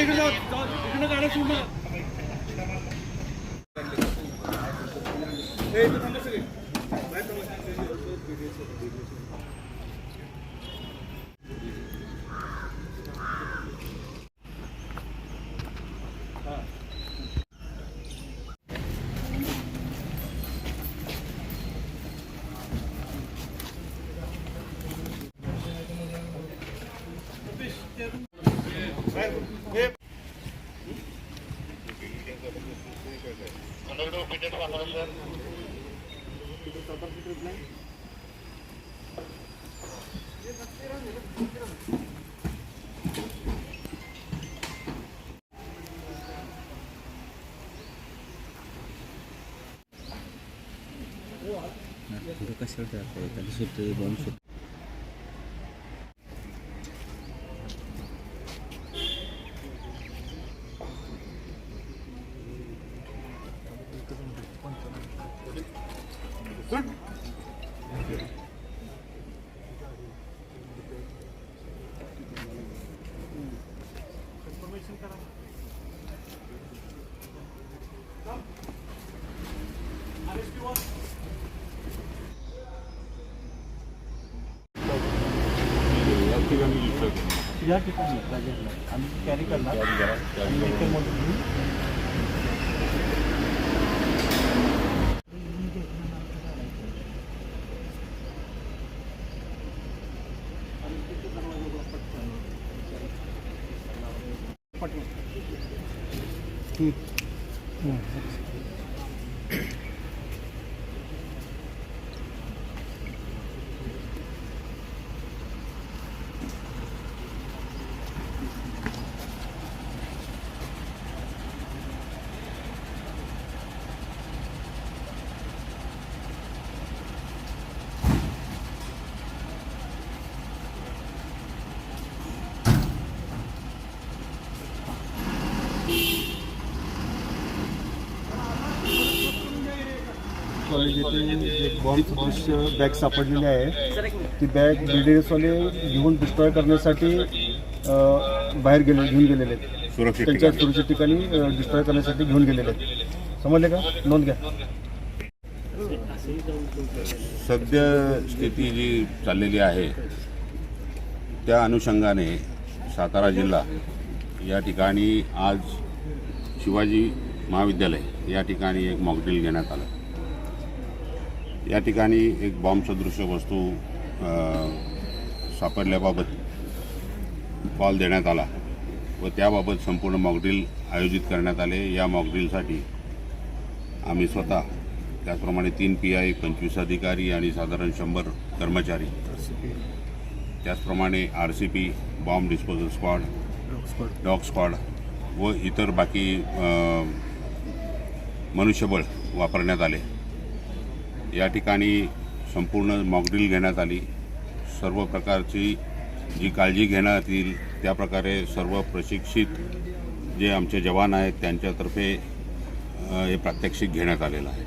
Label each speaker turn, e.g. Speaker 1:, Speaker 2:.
Speaker 1: इकडे Nah, itu kasih udah tadi sudah bonsut. दोन सुट्टी
Speaker 2: या ठिकाणी राजेंद्र आम्ही कॅरी करणार ಪಟ್ಟಿ ಹ್ಞೂ ಹ್ಞೂ कॉलेज येथे एक बॉम्ब बॅग सापडलेली आहे. ती बॅग बीडीएसवाले घेऊन डिस्ट्रॉय करण्यासाठी बाहेर गेले घेऊन गेलेले आहेत. त्यांच्या
Speaker 3: ठिकाणी.
Speaker 2: सुरक्षित ठिकाणी डिस्ट्रॉय करण्यासाठी घेऊन गेलेले आहेत. समजले का? नोंद घ्या.
Speaker 3: सद्य स्थिती जी चाललेली आहे त्या अनुषंगाने सातारा जिल्हा या ठिकाणी आज शिवाजी महाविद्यालय या ठिकाणी एक मॉकड्रिल घेण्यात आलं. या ठिकाणी एक बॉम्ब सदृश्य वस्तू सापडल्याबाबत कॉल देण्यात आला व त्याबाबत संपूर्ण मॉकड्रिल आयोजित करण्यात आले. या मॉकड्रिलसाठी आम्ही स्वतः त्याचप्रमाणे तीन पी आय पंचवीस अधिकारी आणि साधारण शंभर कर्मचारी त्याचप्रमाणे R C P bomb disposal squad dog squad व इतर बाकी मनुष्यबळ वापरण्यात आले. या ठिकाणी संपूर्ण मॉकड्रिल घेण्यात आली. सर्व प्रकारची जी काळजी घेण्यात येईल त्या प्रकारे सर्व प्रशिक्षित जे आमचे जवान आहेत त्यांच्यातर्फे हे प्रात्यक्षिक घेण्यात आलेलं आहे.